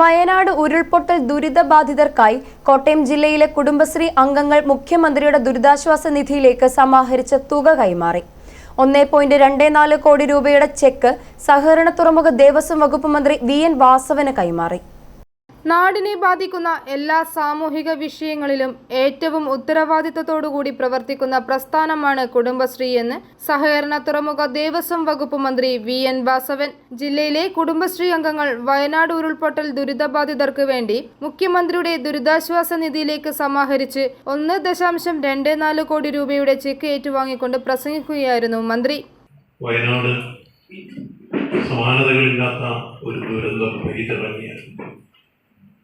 വയനാട് ഉരുൾപൊട്ടൽ ദുരിതബാധിതർക്കായി കോട്ടയം ജില്ലയിലെ കുടുംബശ്രീ അംഗങ്ങൾ മുഖ്യമന്ത്രിയുടെ ദുരിതാശ്വാസ നിധിയിലേക്ക് സമാഹരിച്ച തുക കൈമാറി. ഒന്നേ പോയിന്റ് രണ്ടേ നാല് കോടി രൂപയുടെ ചെക്ക് സഹകരണ തുറമുഖ ദേവസ്വം വകുപ്പ് മന്ത്രി വി എൻ വാസവന് കൈമാറി. നാടിനെ ബാധിക്കുന്ന എല്ലാ സാമൂഹിക വിഷയങ്ങളിലും ഏറ്റവും ഉത്തരവാദിത്തത്തോടുകൂടി പ്രവർത്തിക്കുന്ന പ്രസ്ഥാനമാണ് കുടുംബശ്രീ എന്ന് സഹകരണ തുറമുഖ ദേവസ്വം വകുപ്പ് മന്ത്രി വി എൻ വാസവൻ. ജില്ലയിലെ കുടുംബശ്രീ അംഗങ്ങൾ വയനാട് ഉരുൾപൊട്ടൽ ദുരിതബാധിതർക്ക് വേണ്ടി മുഖ്യമന്ത്രിയുടെ ദുരിതാശ്വാസ നിധിയിലേക്ക് സമാഹരിച്ച് ഒന്ന് ദശാംശം രണ്ട് നാല് കോടി രൂപയുടെ ചെക്ക് ഏറ്റുവാങ്ങിക്കൊണ്ട് പ്രസംഗിക്കുകയായിരുന്നു മന്ത്രി. വയനാട് സമാനതകളില്ലാത്ത ഒരു ദുരന്തം പെയ്തിറങ്ങിയ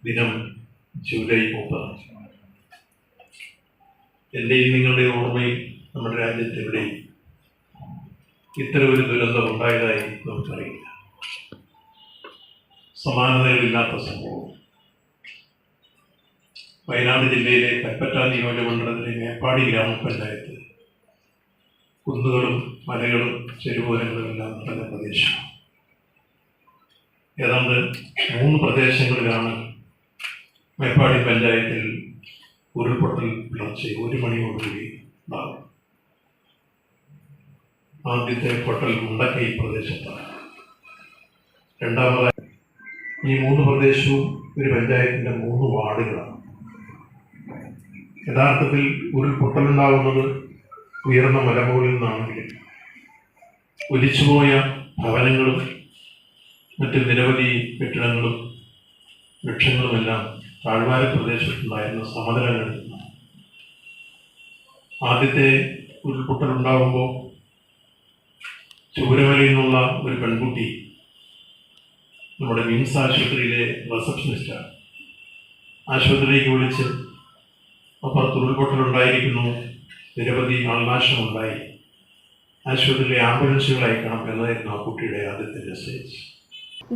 ദിനം ജൂലൈ മുപ്പത് എന്റെയും നിങ്ങളുടെ ഓർമ്മയിൽ നമ്മുടെ രാജ്യത്ത് എവിടെയും ഇത്തരം ഒരു ദുരന്തം ഉണ്ടായതായി നമുക്കറിയില്ല. സമാനതകളില്ലാത്ത സംഭവം. വയനാട് ജില്ലയിലെ കൽപ്പറ്റ നിയോജകമണ്ഡലത്തിലെ മേപ്പാടി ഗ്രാമപഞ്ചായത്ത് കുന്നുകളും മലകളും ചെരുവോരങ്ങളും എല്ലാം നിറഞ്ഞ പ്രദേശം ഏതാണ്ട് മൂന്ന് പ്രദേശങ്ങളിലാണ് മേപ്പാടി പഞ്ചായത്തിൽ ഉരുൾപൊട്ടൽ പുലർച്ചെ ഒരു മണിയോടുകൂടി ഉണ്ടാകും ആദ്യത്തെ പൊട്ടൽ മുണ്ടക്കൈ പ്രദേശത്താണ്. രണ്ടാമതായി ഈ മൂന്ന് പ്രദേശവും ഒരു പഞ്ചായത്തിന്റെ മൂന്ന് വാർഡുകളാണ്. യഥാർത്ഥത്തിൽ ഉരുൾപൊട്ടലുണ്ടാകുന്നത് ഉയർന്ന മലമുകളിൽ നിന്നാണെങ്കിലും ഒലിച്ചുപോയ ഭവനങ്ങളും മറ്റ് നിരവധി കെട്ടിടങ്ങളും വൃക്ഷങ്ങളുമെല്ലാം താഴ്വാര പ്രദേശത്തുണ്ടായിരുന്ന സമതലങ്ങളിൽ ആദ്യത്തെ ഉരുൾപൊട്ടലുണ്ടാകുമ്പോൾ ചൂരമലയിൽ നിന്നുള്ള ഒരു പെൺകുട്ടി നമ്മുടെ മിംസ് ആശുപത്രിയിലെ റിസപ്ഷനിസ്റ്റാണ് ആശുപത്രിയിലേക്ക് വിളിച്ച് അപ്പുറത്ത് ഉരുൾപൊട്ടലുണ്ടായിരിക്കുന്നു. നിരവധി ആൾനാശമുണ്ടായി ആശുപത്രിയിലെ ആംബുലൻസുകൾ അയക്കണം എന്നതായിരുന്നു ആ കുട്ടിയുടെ ആദ്യത്തെ മെസ്സേജ്.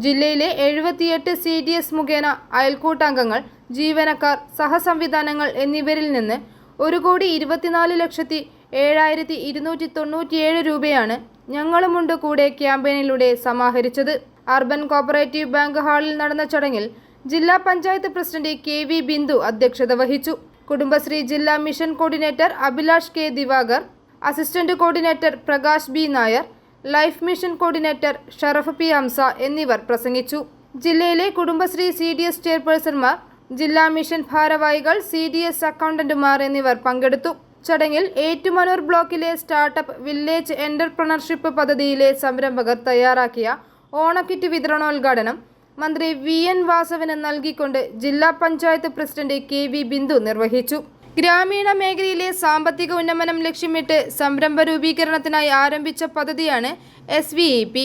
ജില്ലയിലെ എഴുപത്തിയെട്ട് സി ഡി എസ് മുഖേന അയൽക്കൂട്ടാംഗങ്ങൾ ജീവനക്കാർ സഹസംവിധാനങ്ങൾ എന്നിവരിൽ നിന്ന് ഒരു കോടി ഇരുപത്തിനാല് ലക്ഷത്തി ഏഴായിരത്തി ഇരുന്നൂറ്റി തൊണ്ണൂറ്റിയേഴ് രൂപയാണ് ഞങ്ങളുമുണ്ട് കൂടെ ക്യാമ്പയിനിലൂടെ സമാഹരിച്ചത്. അർബൻ കോപ്പറേറ്റീവ് ബാങ്ക് ഹാളിൽ നടന്ന ചടങ്ങിൽ ജില്ലാ panchayat president K V Bindu അധ്യക്ഷത വഹിച്ചു. കുടുംബശ്രീ ജില്ലാ mission coordinator Abhilash K Diwakar assistant coordinator Prakash B Nair life mission coordinator Sharaf P Hamsa എന്നിവർ പ്രസംഗിച്ചു. ജില്ലയിലെ കുടുംബശ്രീ സി ഡി എസ് ചെയർപേഴ്സൺമാർ ജില്ലാ മിഷൻ ഭാരവാഹികൾ സി ഡി എസ് അക്കൗണ്ടന്റുമാർ എന്നിവർ പങ്കെടുത്തു. ചടങ്ങിൽ ഏറ്റുമാനൂർ ബ്ലോക്കിലെ സ്റ്റാർട്ടപ്പ് വില്ലേജ് എന്റർപ്രണർഷിപ്പ് പദ്ധതിയിലെ സംരംഭകർ തയ്യാറാക്കിയ ഓണക്കിറ്റ് വിതരണോദ്ഘാടനം മന്ത്രി വി എൻ വാസവന് നൽകിക്കൊണ്ട് ജില്ലാ panchayat president K V Bindu നിർവഹിച്ചു. ഗ്രാമീണ മേഖലയിലെ സാമ്പത്തിക ഉന്നമനം ലക്ഷ്യമിട്ട് സംരംഭ രൂപീകരണത്തിനായി ആരംഭിച്ച പദ്ധതിയാണ് S V E P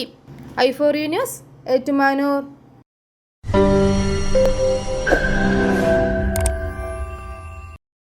U news Ettumanoor.